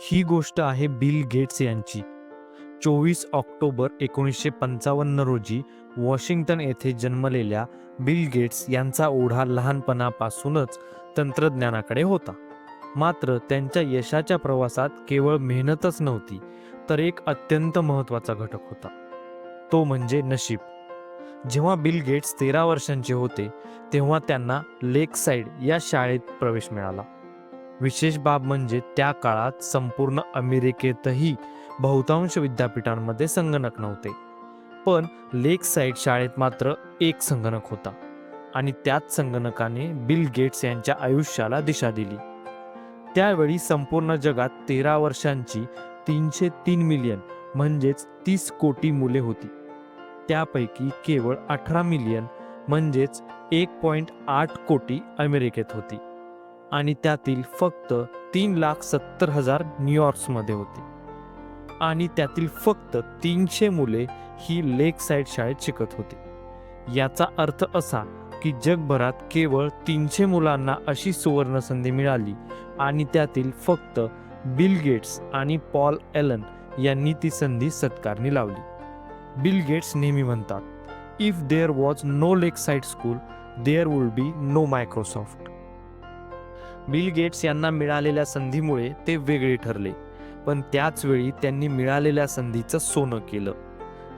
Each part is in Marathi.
ही गोष्ट आहे बिल गेट्स यांची. चोवीस ऑक्टोबर एकोणीसशे पंचावन्न रोजी वॉशिंग्टन येथे जन्मलेल्या बिल गेट्स यांचा ओढा लहानपणापासूनच तंत्रज्ञानाकडे होता. मात्र त्यांच्या यशाच्या प्रवासात केवळ मेहनतच नव्हती तर एक अत्यंत महत्त्वाचा घटक होता. तो म्हणजे नशीब. जेव्हा बिल गेट्स तेरा वर्षांचे होते तेव्हा त्यांना लेक साईड या शाळेत प्रवेश मिळाला. विशेष बाब म्हणजे त्या काळात संपूर्ण अमेरिकेतही बहुतांश विद्यापीठांमध्ये संगणक नव्हते. पण लेक साईड शाळेत मात्र एक संगणक होता आणि त्याच संगणकाने बिल गेट्स यांच्या आयुष्याला दिशा दिली. त्यावेळी संपूर्ण जगात तेरा वर्षांची तीनशे तीन मिलियन म्हणजेच तीस कोटी मुले होती. त्यापैकी केवळ अठरा मिलियन म्हणजेच एक पॉईंट आठ कोटी अमेरिकेत होती. आणि त्यातील फक्त तीन लाख सत्तर हजार न्यूयॉर्क्समध्ये होते. आणि त्यातील फक्त तीनशे मुले ही लेक साईड शाळेत शिकत होती. याचा अर्थ असा की जगभरात केवळ तीनशे मुलांना अशी सुवर्ण संधी मिळाली आणि त्यातील फक्त बिल गेट्स आणि पॉल एलन यांनी ती संधी सत्कारणी लावली. बिल गेट्स नेहमी म्हणतात if there was no lakeside school there would be no Microsoft Bill Gates यांना मिळालेल्या संधीमुळे ते वेगळे ठरले. पण त्याचवेळी त्यांनी मिळालेल्या संधीचं सोनं केलं.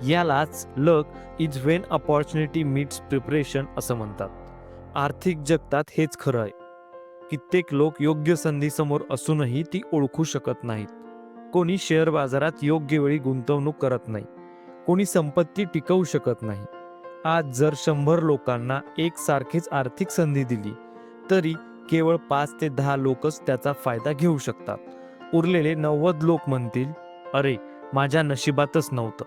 यालाच luck is when opportunity meets preparation असं म्हणतात. आर्थिक जगतात हेच खरं आहे. कित्येक लोक योग्य संधीसमोर असूनही ती ओळखू शकत नाहीत. कोणी शेअर बाजारात योग्य वेळी गुंतवणूक करत नाही. कोणी संपत्ती टिकवू शकत नाही. आज जर शंभर लोकांना एकसारखीच आर्थिक संधी दिली तरी केवळ पाच ते दहा लोकच त्याचा फायदा घेऊ शकतात. उरलेले नव्वद लोक म्हणतील अरे माझ्या नशिबातच नव्हतं.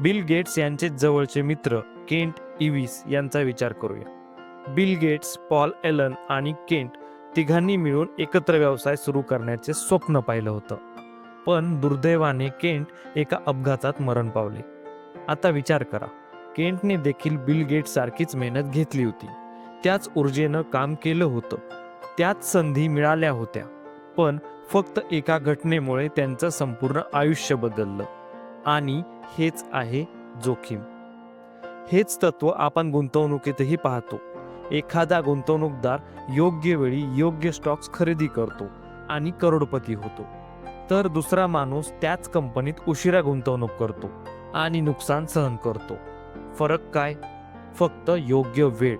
बिल गेट्स यांचे जवळचे मित्र केंट इव्हिस यांचा विचार करूया. बिल गेट्स पॉल एलन आणि केंट तिघांनी मिळून एकत्र व्यवसाय सुरू करण्याचे स्वप्न पाहिलं होतं. पण दुर्दैवाने केंट एका अपघातात मरण पावले. आता विचार करा. केंटने देखील बिल गेट सारखीच मेहनत घेतली होती. त्याच ऊर्जेनं काम केलं होतं. त्याच संधी मिळाल्या होत्या. पण फक्त एका घटनेमुळे त्यांचं संपूर्ण आयुष्य बदललं. आणि हेच आहे जोखीम. हेच तत्व आपण गुंतवणुकीतही पाहतो. एखादा गुंतवणूकदार योग्य वेळी योग्य स्टॉक्स खरेदी करतो आणि करोडपती होतो. तर दुसरा माणूस त्याच कंपनीत उशिरा गुंतवणूक करतो आणि नुकसान सहन करतो. फरक काय? फक्त योग्य वेळ.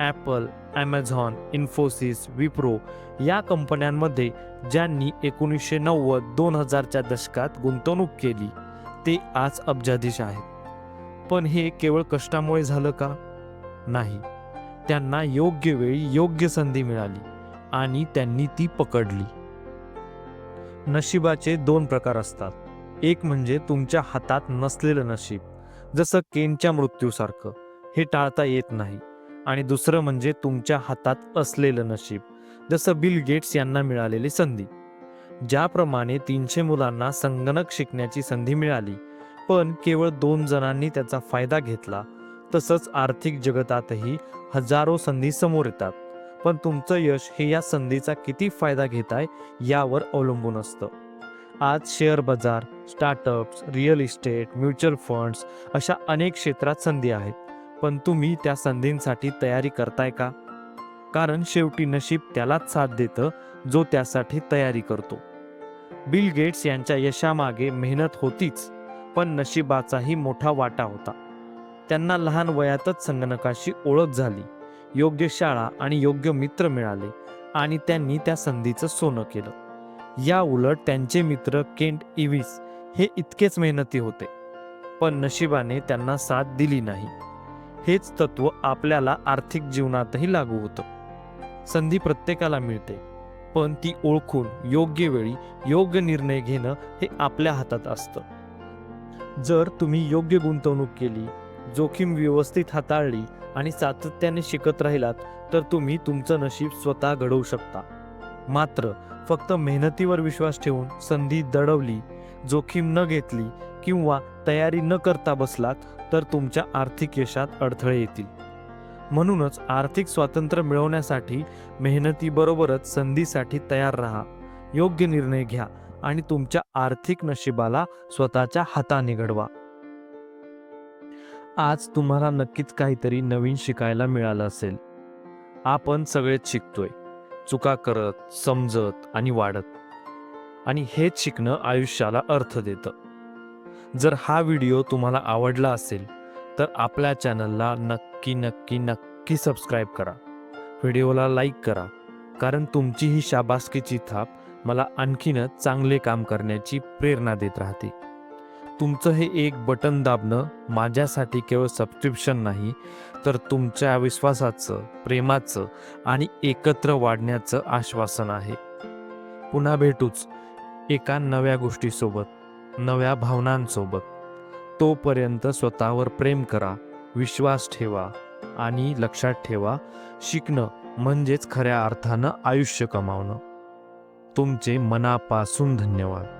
ॲपल ॲमेझॉन इन्फोसिस विप्रो या कंपन्यांमध्ये ज्यांनी एकोणीसशे नव्वद दोन हजारच्या दशकात गुंतवणूक केली ते आज अब्जाधीश आहेत. पण हे केवळ कष्टामुळे झालं का? नाही. त्यांना योग्य वेळी योग्य संधी मिळाली आणि त्यांनी ती पकडली. नशिबाचे दोन प्रकार असतात. एक म्हणजे तुमच्या हातात नसलेलं नशीब जसं केनच्या मृत्यूसारखं. हे टाळता येत नाही. आणि दुसरं म्हणजे तुमच्या हातात असलेलं नशीब जसं बिल गेट्स यांना मिळालेली संधी. ज्याप्रमाणे तीनशे मुलांना संगणक शिकण्याची संधी मिळाली पण केवळ दोन जणांनी त्याचा फायदा घेतला तसंच आर्थिक जगतातही हजारो संधी समोर येतात. पण तुमचं यश हे या संधीचा किती फायदा घेताय यावर अवलंबून असतं. आज शेअर बाजार startups real estate mutual funds अशा अनेक क्षेत्रात संधी आहेत. पण तुम्ही त्या संधींसाठी तयारी करताय का? कारण शेवटी नशीब त्यालाच साथ देतं जो त्यासाठी तयारी करतो. बिल गेट्स यांच्या यशामागे मेहनत होतीच पण नशिबाचाही मोठा वाटा होता. त्यांना लहान वयातच संगणकाशी ओळख झाली योग्य शाळा आणि योग्य मित्र मिळाले आणि त्यांनी त्या संधीचं सोनं केलं. या उलट त्यांचे मित्र केंट इव्हिस हे इतकेच मेहनती होते पण नशिबाने त्यांना साथ दिली नाही. हेच तत्व आपल्याला आर्थिक जीवनातही लागू होतं. संधी प्रत्येकाला मिळते पण ती ओळखून योग्य वेळी योग्य निर्णय घेणं हे आपल्या हातात असतं. जर तुम्ही योग्य गुंतवणूक केली जोखीम व्यवस्थित हाताळली आणि सातत्याने शिकत राहिलात तर तुम्ही तुमचं नशीब स्वतः घडवू शकता. मात्र फक्त मेहनतीवर विश्वास ठेवून संधी दडवली जोखीम न घेतली किंवा तयारी न करता बसलात तर तुमच्या आर्थिक यशात अडथळे येतील. म्हणूनच आर्थिक स्वातंत्र्य मिळवण्यासाठी मेहनतीबरोबरच संधीसाठी तयार राहा योग्य निर्णय घ्या आणि तुमच्या आर्थिक नशिबाला स्वतःच्या हाताने घडवा. आज तुम्हाला नक्कीच काहीतरी नवीन शिकायला मिळालं असेल. आपण सगळेच शिकतोय. चुका करत समजत आणि वाढत. आणि हेच शिकणं आयुष्याला अर्थ देतं. जर हा व्हिडिओ तुम्हाला आवडला असेल तर आपल्या चॅनलला नक्की नक्की नक्की सबस्क्राईब करा. व्हिडिओला लाईक करा कारण तुमची ही शाबासकीची थाप मला आणखीनच चांगले काम करण्याची प्रेरणा देत राहते. तुमचं हे एक बटन दाबणं माझ्यासाठी केवळ सबस्क्रिप्शन नाही तर तुमच्या विश्वासाचं प्रेमाचं आणि एकत्र वाढण्याचं आश्वासन आहे. पुन्हा भेटूच एका नव्या गोष्टीसोबत. नव्या भावनांसोबत. तोपर्यंत स्वतःवर प्रेम करा विश्वास ठेवा आणि लक्षात ठेवा शिकणं म्हणजेच खऱ्या अर्थानं आयुष्य कमावणं. तुमचे मनापासून धन्यवाद.